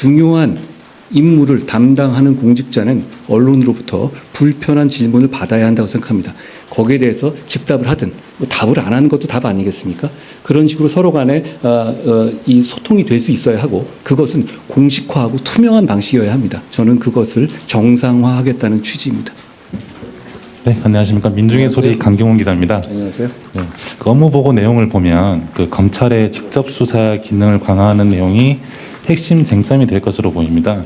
중요한 임무를 담당하는 공직자는 언론으로부터 불편한 질문을 받아야 한다고 생각합니다. 거기에 대해서 즉답을 하든 뭐 답을 안 하는 것도 답 아니겠습니까? 그런 식으로 서로 간에 어, 어, 이 소통이 될 수 있어야 하고 그것은 공식화하고 투명한 방식이어야 합니다. 저는 그것을 정상화하겠다는 취지입니다. 네, 안녕하십니까. 민중의 안녕하세요. 소리 강경훈 기자입니다. 안녕하세요. 네, 그 업무 보고 내용을 보면 그 검찰의 직접 수사 기능을 강화하는 내용이 핵심 쟁점이 될 것으로 보입니다.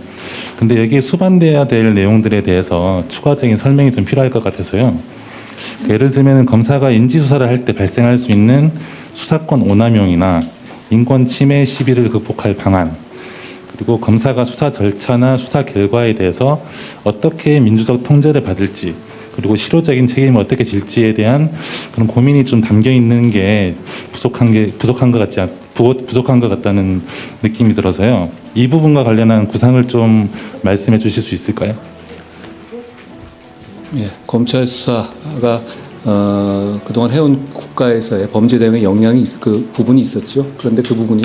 근데 여기에 수반돼야 될 내용들에 대해서 추가적인 설명이 좀 필요할 것 같아서요. 그 예를 들면 검사가 인지 수사를 할 때 발생할 수 있는 수사권 오남용이나 인권 침해 시비를 극복할 방안, 그리고 검사가 수사 절차나 수사 결과에 대해서 어떻게 민주적 통제를 받을지 그리고 실효적인 책임을 어떻게 질지에 대한 그런 고민이 좀 담겨 있는 게 부족한 게 부족한 것 같지 않, 부- 부족한 것 같다는 느낌이 들어서요. 이 부분과 관련한 구상을 좀 말씀해 주실 수 있을까요? 예, 검찰 수사가 어, 그동안 해온 국가에서의 범죄 대응에 영향이 있, 그 부분이 있었죠. 그런데 그 부분이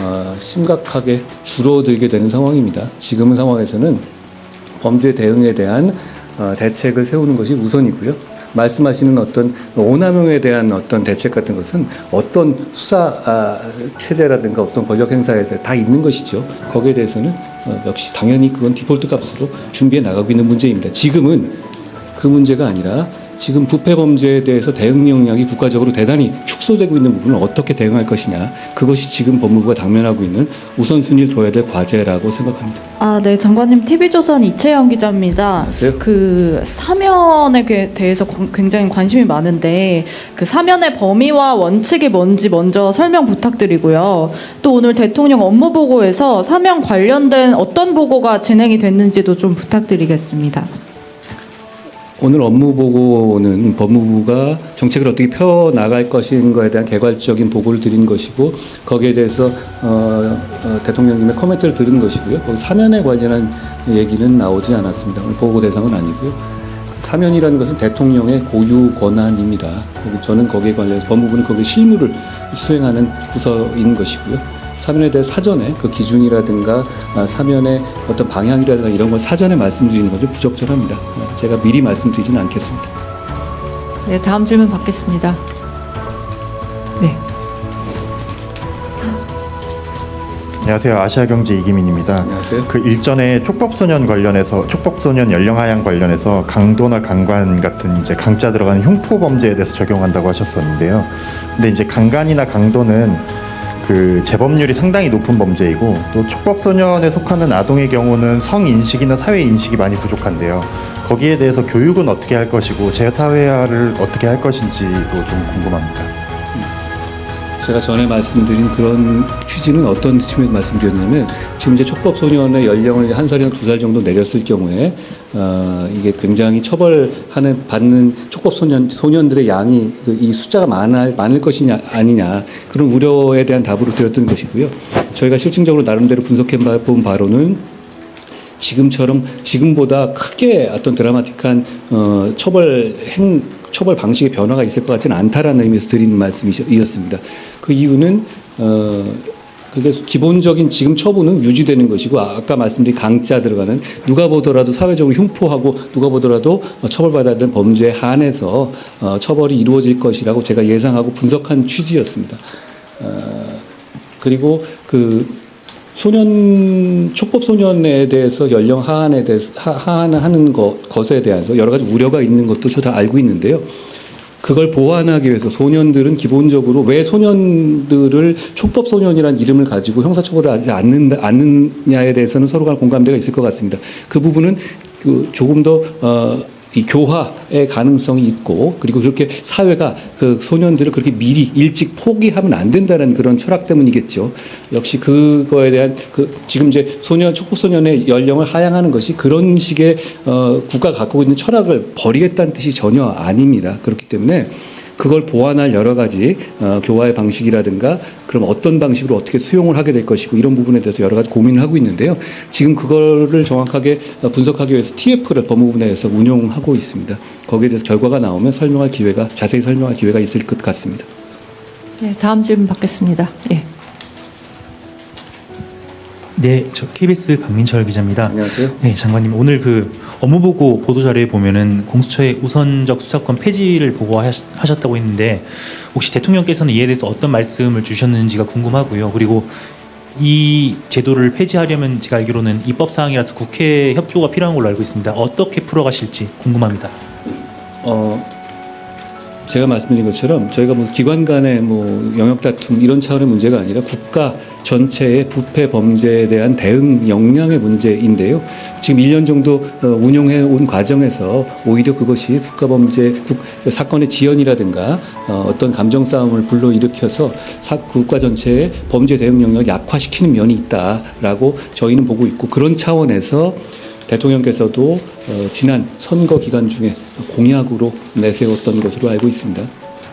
어, 심각하게 줄어들게 되는 상황입니다. 지금 상황에서는 범죄 대응에 대한 어, 대책을 세우는 것이 우선이고요. 말씀하시는 어떤 오남용에 대한 어떤 대책 같은 것은 어떤 수사 아, 체제라든가 어떤 권력 행사에서 다 있는 것이죠. 거기에 대해서는 어, 역시 당연히 그건 디폴트 값으로 준비해 나가고 있는 문제입니다. 지금은 그 문제가 아니라 지금 부패 범죄에 대해서 대응 역량이 국가적으로 대단히 축소되고 있는 부분을 어떻게 대응할 것이냐 그것이 지금 법무부가 당면하고 있는 우선순위를 둬야 될 과제라고 생각합니다. 아, 네, 장관님 TV조선 이채영 기자입니다. 안녕하세요. 그 사면에 게- 대해서 관- 굉장히 관심이 많은데 그 사면의 범위와 원칙이 뭔지 먼저 설명 부탁드리고요. 또 오늘 대통령 업무 보고에서 사면 관련된 어떤 보고가 진행이 됐는지도 좀 부탁드리겠습니다. 오늘 업무 보고는 법무부가 정책을 어떻게 펴 나갈 것인가에 대한 개괄적인 보고를 드린 것이고 거기에 대해서 어, 어, 대통령님의 코멘트를 들은 것이고요. 거기 사면에 관련한 얘기는 나오지 않았습니다. 보고 대상은 아니고요. 사면이라는 것은 대통령의 고유 권한입니다. 저는 거기에 관련해서 법무부는 거기 실무를 수행하는 부서인 것이고요. 사면에 대해 사전에 그 기준이라든가 아, 사면의 어떤 방향이라든가 이런 걸 사전에 말씀드리는 것은 부적절합니다. 아, 제가 미리 말씀드리지는 않겠습니다. 네, 다음 질문 받겠습니다. 네. 안녕하세요. 아시아경제 이기민입니다. 안녕하세요. 그 일전에 촉법소년 관련해서 촉법소년 연령 하향 관련해서 강도나 강간 같은 이제 강자 들어가는 흉포 범죄에 대해서 적용한다고 하셨었는데요. 근데 이제 강간이나 강도는 그 재범률이 상당히 높은 범죄이고 또 촉법소년에 속하는 아동의 경우는 성인식이나 사회인식이 많이 부족한데요. 거기에 대해서 교육은 어떻게 할 것이고 재사회화를 어떻게 할 것인지도 좀 궁금합니다. 제가 전에 말씀드린 그런 취지는 어떤 측면에서 말씀드렸냐면 지금 이제 촉법 소년의 연령을 한 살이나 두 살 정도 내렸을 경우에 어, 이게 굉장히 처벌하는 받는 촉법 소년 소년들의 양이 그이 숫자가 많을 많을 것이냐 아니냐 그런 우려에 대한 답으로 드렸던 것이고요. 저희가 실증적으로 나름대로 분석해 본 바로는 지금처럼 지금보다 크게 어떤 드라마틱한 어, 처벌 행 처벌 방식의 변화가 있을 것 같지는 않다라는 의미에서 드린 말씀이었습니다. 그 이유는 어 그게 기본적인 지금 처분은 유지되는 것이고 아까 말씀드린 강자 들어가는 누가 보더라도 사회적으로 흉포하고 누가 보더라도 어, 처벌받아야 범죄에 한해서 어, 처벌이 이루어질 것이라고 제가 예상하고 분석한 취지였습니다. 어, 그리고 그 소년 촉법 소년에 대해서 연령 하한에 대해서 하- 하한하는 것 것에 대해서 여러 가지 우려가 있는 것도 저 다 알고 있는데요. 그걸 보완하기 위해서 소년들은 기본적으로 왜 소년들을 촉법 소년이라는 이름을 가지고 형사처벌을 하지 않는다, 않느냐에 대해서는 서로 간 공감대가 있을 것 같습니다. 그 부분은 그 조금 더 어, 이 교화의 가능성이 있고 그리고 그렇게 사회가 그 소년들을 그렇게 미리 일찍 포기하면 안 된다는 그런 철학 때문이겠죠. 역시 그거에 대한 그 지금 이제 소년 촉법 소년의 연령을 하향하는 것이 그런 식의 어 국가가 갖고 있는 철학을 버리겠다는 뜻이 전혀 아닙니다. 그렇기 때문에 그걸 보완할 여러 가지 어, 교화의 방식이라든가 그럼 어떤 방식으로 어떻게 수용을 하게 될 것이고 이런 부분에 대해서 여러 가지 고민을 하고 있는데요. 지금 그거를 정확하게 어, 분석하기 위해서 TF를 법무부 내에서 운용하고 있습니다. 거기에 대해서 결과가 나오면 설명할 기회가 자세히 설명할 기회가 있을 것 같습니다. 네, 다음 질문 받겠습니다. 예. 네, 저 KBS 박민철 기자입니다. 안녕하세요. 네, 장관님 오늘 그 업무보고 보도자료에 보면은 공수처의 우선적 수사권 폐지를 보고하셨다고 했는데 혹시 대통령께서는 이에 대해서 어떤 말씀을 주셨는지가 궁금하고요. 그리고 이 제도를 폐지하려면 제가 알기로는 입법 사항이라서 국회 협조가 필요한 걸로 알고 있습니다. 어떻게 풀어가실지 궁금합니다. 어, 제가 말씀드린 것처럼 저희가 뭐 기관 간의 뭐 영역 다툼 이런 차원의 문제가 아니라 국가 전체의 부패 범죄에 대한 대응 역량의 문제인데요. 지금 1년 정도 어, 운영해 온 과정에서 오히려 그것이 국가 범죄 국, 사건의 지연이라든가 어, 어떤 감정 싸움을 불러일으켜서 사, 국가 전체의 범죄 대응 역량을 약화시키는 면이 있다라고 저희는 보고 있고 그런 차원에서 대통령께서도 어, 지난 선거 기간 중에 공약으로 내세웠던 것으로 알고 있습니다.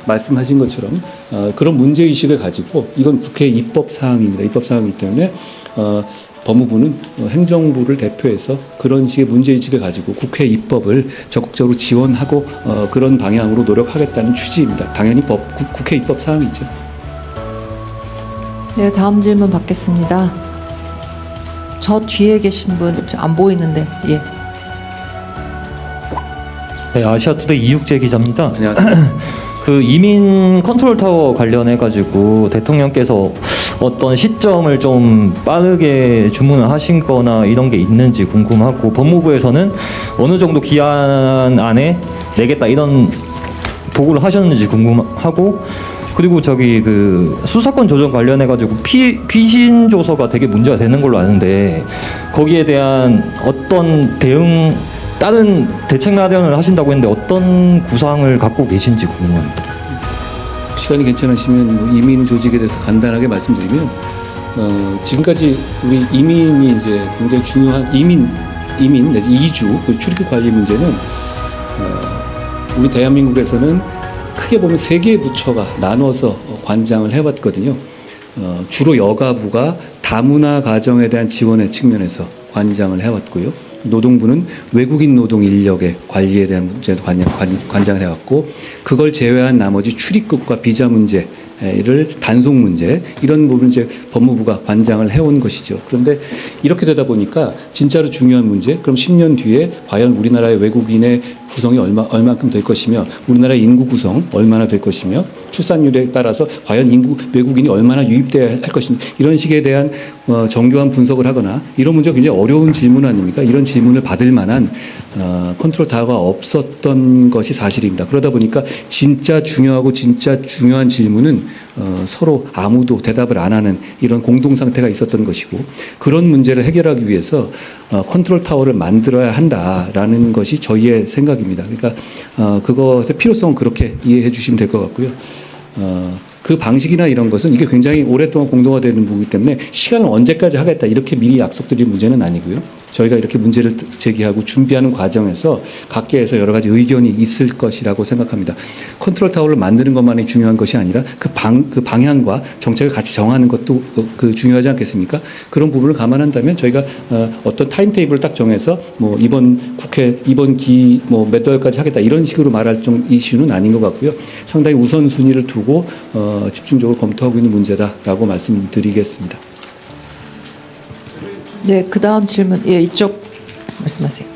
말씀하신 것처럼 어, 그런 문제 의식을 가지고 이건 국회 입법 사항입니다. 입법 사항이기 때문에 어, 법무부는 어, 행정부를 대표해서 그런 식의 문제 의식을 가지고 국회 입법을 적극적으로 지원하고 어, 그런 방향으로 노력하겠다는 취지입니다. 당연히 법, 국- 국회 입법 사항이죠. 네, 다음 질문 받겠습니다. 저 뒤에 계신 분 안 보이는데 예. 네, 아시아투데이 이육재 기자입니다. 안녕하세요. 그 이민 컨트롤 타워 관련해 가지고 대통령께서 어떤 시점을 좀 빠르게 주문을 하신 거나 이런 게 있는지 궁금하고 법무부에서는 어느 정도 기한 안에 내겠다 이런 보고를 하셨는지 궁금하고 그리고 저기 그 수사권 조정 관련해 가지고 피 피신 조서가 되게 문제가 되는 걸로 아는데 거기에 대한 어떤 대응 다른 대책 마련을 하신다고 했는데 어떤 구상을 갖고 계신지 궁금합니다. 시간이 괜찮으시면 뭐 이민 조직에 대해서 간단하게 말씀드리면 어, 지금까지 우리 이민이 이제 굉장히 중요한 이민 이민 이주 그 출입국 관리 문제는 어, 우리 대한민국에서는 크게 보면 세 개의 부처가 나눠서 어, 관장을 해왔거든요. 어, 주로 여가부가 다문화 가정에 대한 지원의 측면에서 관장을 해왔고요. 노동부는 외국인 노동 인력의 관리에 대한 문제도 관장, 관- 관장을 해왔고 그걸 제외한 나머지 출입국과 비자 문제 를 단속 문제 이런 부분 이제 법무부가 관장을 해온 것이죠. 그런데 이렇게 되다 보니까 진짜로 중요한 문제 그럼 10년 뒤에 과연 우리나라의 외국인의 구성이 얼마 얼만큼 될 것이며 우리나라의 인구 구성 얼마나 될 것이며 출산율에 따라서 과연 인구 외국인이 얼마나 유입돼야 할 것인지 이런 식에 대한 어, 정교한 분석을 하거나 이런 문제가 굉장히 어려운 질문 아닙니까? 이런 질문을 받을 만한 어, 컨트롤 타워가 없었던 것이 사실입니다. 그러다 보니까 진짜 중요하고 진짜 중요한 질문은 어, 서로 아무도 대답을 안 하는 이런 공동 상태가 있었던 것이고 그런 문제를 해결하기 위해서 어, 컨트롤 타워를 만들어야 한다라는 것이 저희의 생각입니다. 그러니까 어, 그것의 필요성은 그렇게 이해해 주시면 될 것 같고요. 어, 그 방식이나 이런 것은 이게 굉장히 오랫동안 공동화되는 부분이기 때문에 시간을 언제까지 하겠다 이렇게 미리 약속드릴 문제는 아니고요. 저희가 이렇게 문제를 제기하고 준비하는 과정에서 각계에서 여러 가지 의견이 있을 것이라고 생각합니다. 컨트롤 타워를 만드는 것만이 중요한 것이 아니라 그 방, 그 방향과 정책을 같이 정하는 것도 그, 그 중요하지 않겠습니까? 그런 부분을 감안한다면 저희가 어, 어떤 타임테이블을 딱 정해서 뭐 이번 국회 이번 기 뭐몇 월까지 하겠다 이런 식으로 말할 좀 이슈는 아닌 것 같고요. 상당히 우선순위를 두고 어, 집중적으로 검토하고 있는 문제다라고 말씀드리겠습니다. 네, 그 다음 질문 예 이쪽 말씀하세요.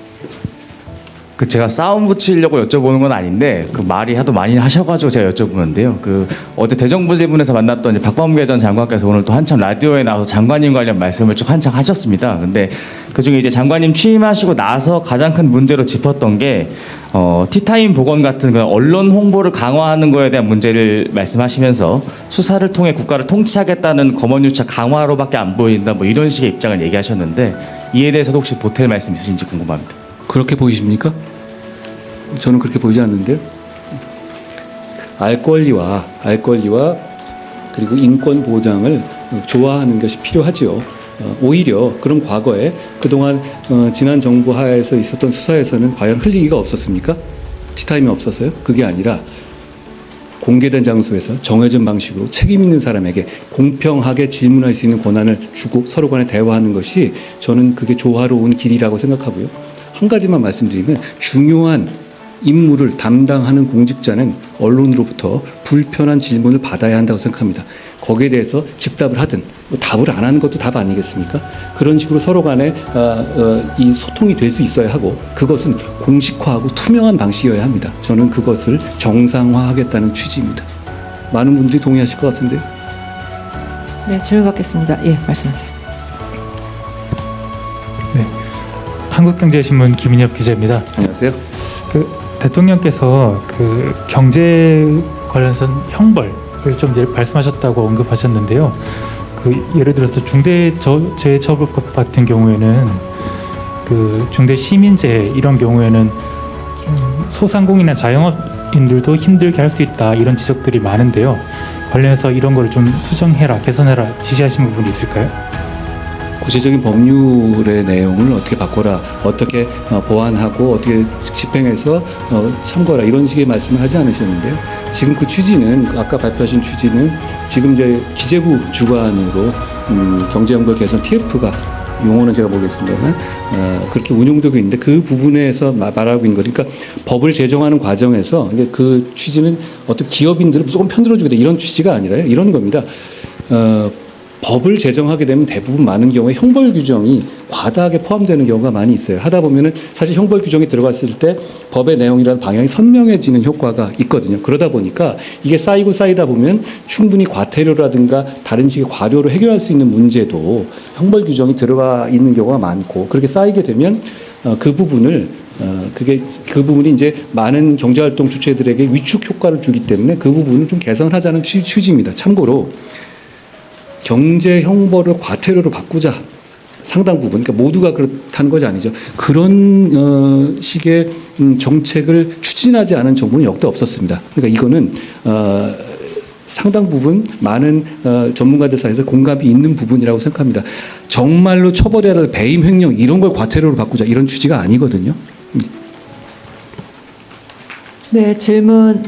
그 제가 싸움 붙이려고 여쭤보는 건 아닌데 그 말이 하도 많이 하셔가지고 제가 여쭤보는데요. 그 어제 대정부질문에서 만났던 박범계 전 장관께서 오늘 또 한참 라디오에 나와서 장관님 관련 말씀을 쭉 한창 하셨습니다. 근데 그 중에 이제 장관님 취임하시고 나서 가장 큰 문제로 짚었던 게 어, 티타임 보건 같은 그 언론 홍보를 강화하는 거에 대한 문제를 말씀하시면서 수사를 통해 국가를 통치하겠다는 검언유착 강화로밖에 안 보인다 뭐 이런 식의 입장을 얘기하셨는데 이에 대해서도 혹시 보탤 말씀 있으신지 궁금합니다. 그렇게 보이십니까? 저는 그렇게 보이지 않는데요. 알 권리와 알 권리와 그리고 인권 보장을 좋아하는 것이 필요하지요. 어, 오히려 그런 과거에 그동안 어, 지난 정부 하에서 있었던 수사에서는 과연 흘리기가 없었습니까? 티타임이 없어서요? 그게 아니라 공개된 장소에서 정해진 방식으로 책임 있는 사람에게 공평하게 질문할 수 있는 권한을 주고 서로 간에 대화하는 것이 저는 그게 조화로운 길이라고 생각하고요. 한 가지만 말씀드리면 중요한 임무를 담당하는 공직자는 언론으로부터 불편한 질문을 받아야 한다고 생각합니다. 거기에 대해서 즉답을 하든 뭐 답을 안 하는 것도 답 아니겠습니까? 그런 식으로 서로 간에 어, 어, 이 소통이 될 수 있어야 하고 그것은 공식화하고 투명한 방식이어야 합니다. 저는 그것을 정상화하겠다는 취지입니다. 많은 분들이 동의하실 것 같은데요. 네, 질문 받겠습니다. 예, 말씀하세요. 한국경제신문 김인엽 기자입니다. 안녕하세요. 그 대통령께서 그 경제 관련해서 형벌을 좀 이제 말씀하셨다고 언급하셨는데요. 그 예를 들어서 중대재해처벌법 같은 경우에는 그 중대 시민재해 이런 경우에는 좀 소상공인이나 자영업인들도 힘들게 할 수 있다 이런 지적들이 많은데요. 관련해서 이런 거를 좀 수정해라, 개선해라 지시하신 부분이 있을까요? 구체적인 법률의 내용을 어떻게 바꿔라, 어떻게 어, 보완하고 어떻게 집행해서 어, 참고하라 이런 식의 말씀을 하지 않으셨는데요. 지금 그 취지는 아까 발표하신 취지는 지금 이제 기재부 주관으로 음, 경제연구 개선 TF가 용어는 제가 모르겠습니다만 어, 그렇게 운용되고 있는데 그 부분에서 마- 말하고 있는 거니까 법을 제정하는 과정에서 그 취지는 어떤 기업인들을 무조건 편들어주겠다 이런 취지가 아니라요 이런 겁니다. 어, 법을 제정하게 되면 대부분 많은 경우에 형벌 규정이 과다하게 포함되는 경우가 많이 있어요. 하다 보면은 사실 형벌 규정이 들어갔을 때 법의 내용이라는 방향이 선명해지는 효과가 있거든요. 그러다 보니까 이게 쌓이고 쌓이다 보면 충분히 과태료라든가 다른 식의 과료로 해결할 수 있는 문제도 형벌 규정이 들어가 있는 경우가 많고 그렇게 쌓이게 되면 어, 그 부분을 어, 그게 그 부분이 이제 많은 경제활동 주체들에게 위축 효과를 주기 때문에 그 부분을 좀 개선하자는 취, 취지입니다. 참고로 경제 형벌을 과태료로 바꾸자. 상당 부분. 그러니까 모두가 그렇다는 것이 아니죠. 그런 어, 식의 음, 정책을 추진하지 않은 정부는 역대 없었습니다. 그러니까 이거는 어, 상당 부분 많은 어, 전문가들 사이에서 공감이 있는 부분이라고 생각합니다. 정말로 처벌해야 할 배임 횡령 이런 걸 과태료로 바꾸자 이런 취지가 아니거든요. 네, 질문.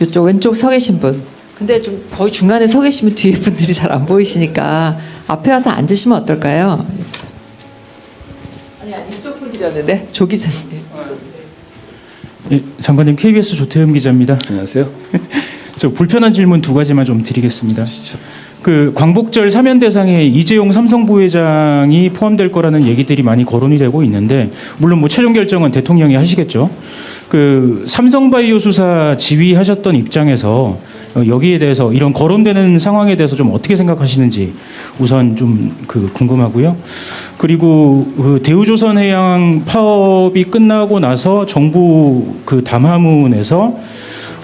이쪽 왼쪽 서 계신 분. 근데 좀 거의 중간에 서 계시면 뒤에 분들이 잘 안 보이시니까 앞에 와서 앉으시면 어떨까요? 아니 아니 이쪽 분들이었는데 조 기자님. 예, 장관님 KBS 조태흠 기자입니다. 안녕하세요 저 불편한 질문 두 가지만 좀 드리겠습니다. 그 광복절 사면 대상에 이재용 삼성 부회장이 포함될 거라는 얘기들이 많이 거론이 되고 있는데 물론 뭐 최종 결정은 대통령이 하시겠죠. 그 삼성바이오 수사 지휘하셨던 입장에서 어, 여기에 대해서 이런 거론되는 상황에 대해서 좀 어떻게 생각하시는지 우선 좀 그 궁금하고요. 그리고 그 대우조선 해양 파업이 끝나고 나서 정부 그 담화문에서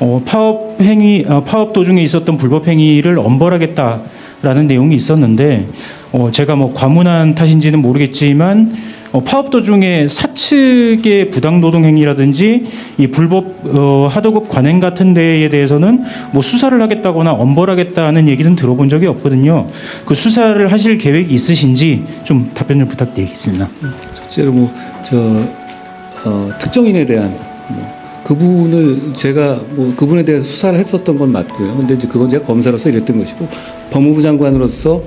어, 파업 행위, 어, 파업 도중에 있었던 불법 행위를 엄벌하겠다라는 내용이 있었는데, 어, 제가 뭐 과문한 탓인지는 모르겠지만, 어, 파업 도중에 사측의 부당 노동 행위라든지 이 불법 어, 하도급 관행 같은 데에 대해서는 뭐 수사를 하겠다거나 엄벌하겠다는 얘기는 들어본 적이 없거든요. 그 수사를 하실 계획이 있으신지 좀 답변을 부탁드리겠습니다. 첫째로 뭐저 어, 특정인에 대한 뭐 그분을 제가 뭐 그분에 대해서 수사를 했었던 건 맞고요. 근데 이제 그건 제가 검사로서 이랬던 것이고 법무부 장관으로서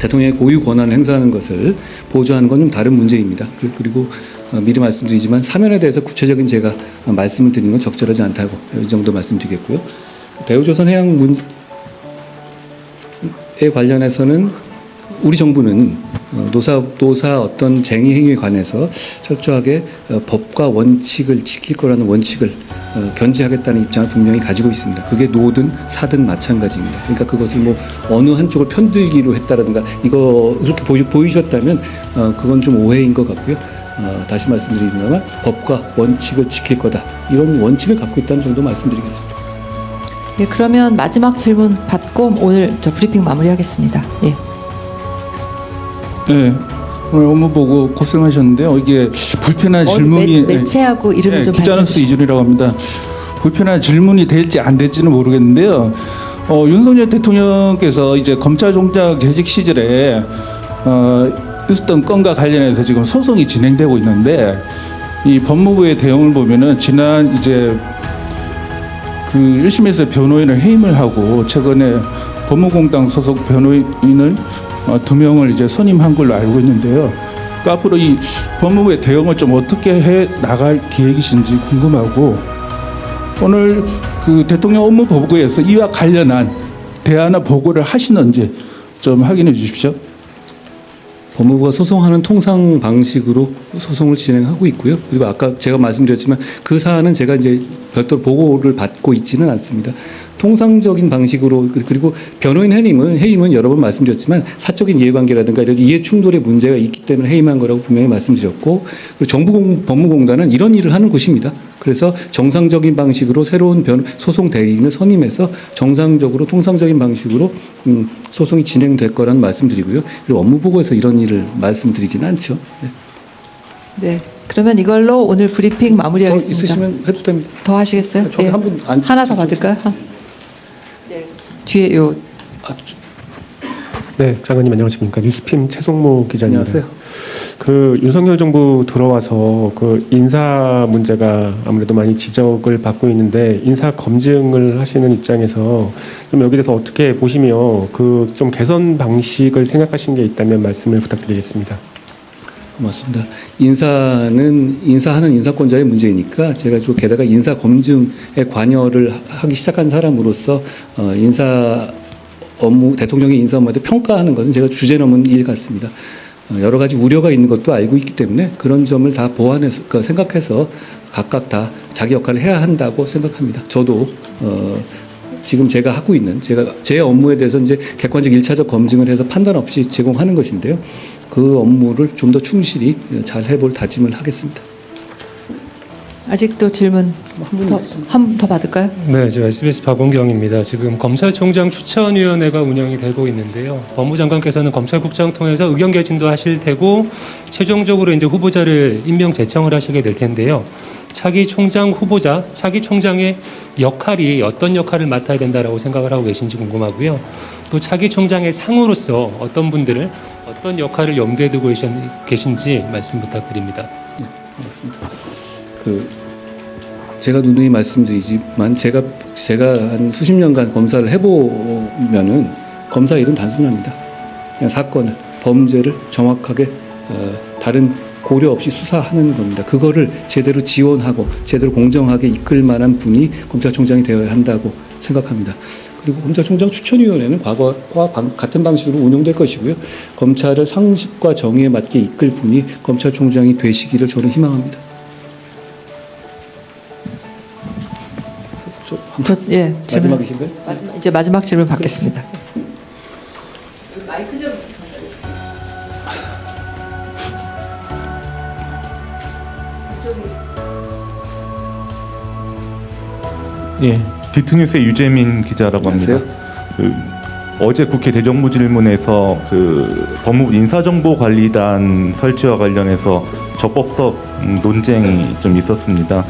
대통령의 고유 권한을 행사하는 것을 보조하는 건 좀 다른 문제입니다. 그- 그리고 어, 미리 말씀드리지만 사면에 대해서 구체적인 제가 어, 말씀을 드리는 건 적절하지 않다고 이 정도 말씀드리겠고요. 대우조선 해양 문, 에 관련해서는 우리 정부는 어, 노사 노사 어떤 쟁의 행위에 관해서 철저하게 어, 법과 원칙을 지킬 거라는 원칙을 어, 견지하겠다는 입장을 분명히 가지고 있습니다. 그게 노든 사든 마찬가지입니다. 그러니까 그것을 뭐 어느 한쪽을 편들기로 했다라든가 이거 그렇게 보이, 보이셨다면 어, 그건 좀 오해인 것 같고요. 어, 다시 말씀드리지만 법과 원칙을 지킬 거다 이런 원칙을 갖고 있다는 정도 말씀드리겠습니다. 예, 그러면 마지막 질문 받고 오늘 저 브리핑 마무리하겠습니다. 예. 네. 오늘 업무 보고 고생하셨는데요. 이게 불편한 어느 질문이 매, 매체하고 이름을 네, 좀 밝혀주시죠. 이준이라고 합니다. 불편한 질문이 될지 안 될지는 모르겠는데요. 어, 윤석열 대통령께서 이제 검찰총장 재직 시절에 어, 있었던 건과 관련해서 지금 소송이 진행되고 있는데 이 법무부의 대응을 보면은 지난 이제 그 1심에서 변호인을 해임을 하고 최근에 법무공당 소속 변호인을 어, 두 명을 이제 선임한 걸로 알고 있는데요. 그 앞으로 이 법무부의 대응을 좀 어떻게 해 나갈 계획이신지 궁금하고 오늘 그 대통령 업무 보고에서 이와 관련한 대안나 보고를 하시는지 좀 확인해 주십시오. 법무부가 소송하는 통상 방식으로 소송을 진행하고 있고요. 그리고 아까 제가 말씀드렸지만 그 사안은 제가 이제 별도로 보고를 받고 있지는 않습니다. 통상적인 방식으로 그- 그리고 변호인 해임은 해임은 여러 번 말씀드렸지만 사적인 이해관계라든가 이런 이해 충돌의 문제가 있기 때문에 해임한 거라고 분명히 말씀드렸고 그리고 정부 공, 법무공단은 이런 일을 하는 곳입니다. 그래서 정상적인 방식으로 새로운 변, 소송 대리인을 선임해서 정상적으로 통상적인 방식으로 음, 소송이 진행될 거라는 말씀드리고요. 그리고 업무 보고에서 이런 일을 말씀드리지는 않죠. 네. 네. 그러면 이걸로 오늘 브리핑 더 마무리하겠습니다. 있으시면 해도 됩니다. 더 하시겠어요? 저기 예. 한분 안- 하나 더 받을까요? 한. 네. 뒤에 요 네, 장관님 안녕하십니까. 뉴스핌 최송모 기자입니다. 안녕하세요. 그 윤석열 정부 들어와서 그 인사 문제가 아무래도 많이 지적을 받고 있는데 인사 검증을 하시는 입장에서 좀 여기 대해서 어떻게 보시며 그 좀 개선 방식을 생각하신 게 있다면 말씀을 부탁드리겠습니다. 고맙습니다. 인사는 인사하는 인사권자의 문제이니까 제가 좀 게다가 인사 검증에 관여를 하기 시작한 사람으로서 어, 인사 업무 대통령의 인사 업무에 대해 평가하는 것은 제가 주제 넘은 일 같습니다. 어, 여러 가지 우려가 있는 것도 알고 있기 때문에 그런 점을 다 보완해서 그 생각해서 각각 다 자기 역할을 해야 한다고 생각합니다. 저도 어, 지금 제가 하고 있는 제가 제 업무에 대해서 이제 객관적 일차적 검증을 해서 판단 없이 제공하는 것인데요. 그 업무를 좀 더 충실히 잘 해볼 다짐을 하겠습니다. 아직도 질문 한분 더 받을까요? 네, 저 SBS 박원경입니다. 지금 검찰총장 추천위원회가 운영이 되고 있는데요. 법무장관께서는 검찰국장 통해서 의견 개진도 하실 테고 최종적으로 이제 후보자를 임명 제청을 하시게 될 텐데요. 차기 총장 후보자, 차기 총장의 역할이 어떤 역할을 맡아야 된다라고 생각을 하고 계신지 궁금하고요. 또 차기 총장의 상으로서 어떤 분들을 어떤 역할을 염두에 두고 계신- 계신지 말씀 부탁드립니다. 맞습니다. 그 제가 누누이 말씀드리지만 제가 제가 한 수십 년간 검사를 해보면은 검사 일은 단순합니다. 그냥 사건을 범죄를 정확하게 어, 다른 고려 없이 수사하는 겁니다. 그거를 제대로 지원하고 제대로 공정하게 이끌 만한 분이 검찰총장이 되어야 한다고 생각합니다. 그리고 검찰총장 추천위원회는 과거와 방- 같은 방식으로 운영될 것이고요. 검찰을 상식과 정의에 맞게 이끌 분이 검찰총장이 되시기를 저는 희망합니다. 저, 예, 질문. 마지막이신가요? 마지막, 이제 마지막 질문 받겠습니다. 예, 디트뉴스의 유재민 기자라고 합니다. 안녕하세요. 그, 어제 국회 대정부질문에서 그 법무부 인사정보관리단 설치와 관련해서 적법성 음, 논쟁이 좀 있었습니다.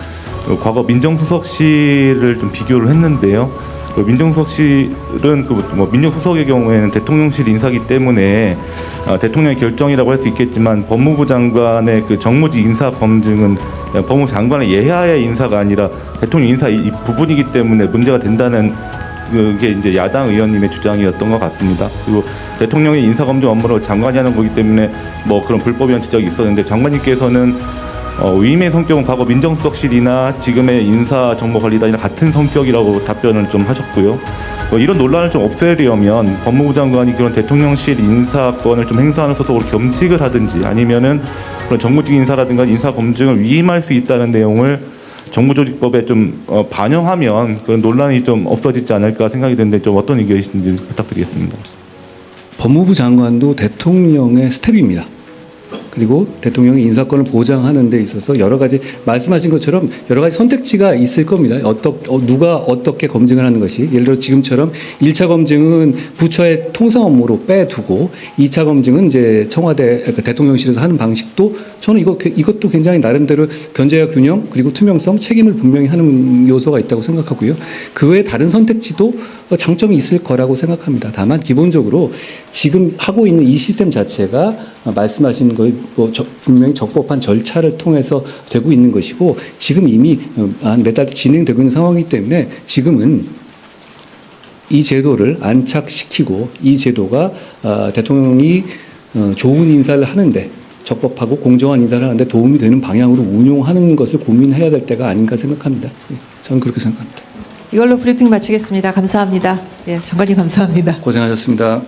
그 과거 민정수석실을 좀 비교를 했는데요. 그 민정수석실은 그 뭐 민정수석의 경우에는 대통령실 인사기 때문에 아, 대통령의 결정이라고 할 수 있겠지만 법무부 장관의 그 정무직 인사 검증은 법무부 장관의 예하의 인사가 아니라 대통령 인사 이 부분이기 때문에 문제가 된다는 그게 이제 야당 의원님의 주장이었던 것 같습니다. 그리고 대통령의 인사검증 업무를 장관이 하는 거기 때문에 뭐 그런 불법이란 지적이 있었는데 장관님께서는 어, 위임의 성격은 과거 민정수석실이나 지금의 인사정보관리단이나 같은 성격이라고 답변을 좀 하셨고요. 뭐 이런 논란을 좀 없애려면 법무부 장관이 그런 대통령실 인사권을 좀 행사하는 소속으로 겸직을 하든지 아니면은 그런 정무직 인사라든가 인사 검증을 위임할 수 있다는 내용을 정부조직법에 좀 어, 반영하면 그런 논란이 좀 없어지지 않을까 생각이 드는데 좀 어떤 의견이신지 부탁드리겠습니다. 법무부 장관도 대통령의 스텝입니다. 그리고 대통령의 인사권을 보장하는 데 있어서 여러 가지 말씀하신 것처럼 여러 가지 선택지가 있을 겁니다. 어떠, 어, 누가 어떻게 검증을 하는 것이 예를 들어 지금처럼 1차 검증은 부처의 통상 업무로 빼두고 2차 검증은 이제 청와대 그 대통령실에서 하는 방식도 저는 이거 이것도 굉장히 나름대로 견제와 균형 그리고 투명성 책임을 분명히 하는 요소가 있다고 생각하고요. 그 외에 다른 선택지도 어, 장점이 있을 거라고 생각합니다. 다만 기본적으로 지금 하고 있는 이 시스템 자체가 어, 말씀하신 거에 뭐 저- 분명히 적법한 절차를 통해서 되고 있는 것이고 지금 이미 어, 한몇 달 진행되고 있는 상황이기 때문에 지금은 이 제도를 안착시키고 이 제도가 어, 대통령이 어, 좋은 인사를 하는데 적법하고 공정한 인사를 하는데 도움이 되는 방향으로 운용하는 것을 고민해야 될 때가 아닌가 생각합니다. 예, 저는 그렇게 생각합니다. 이걸로 브리핑 마치겠습니다. 감사합니다. 예, 장관님 감사합니다. 고생하셨습니다.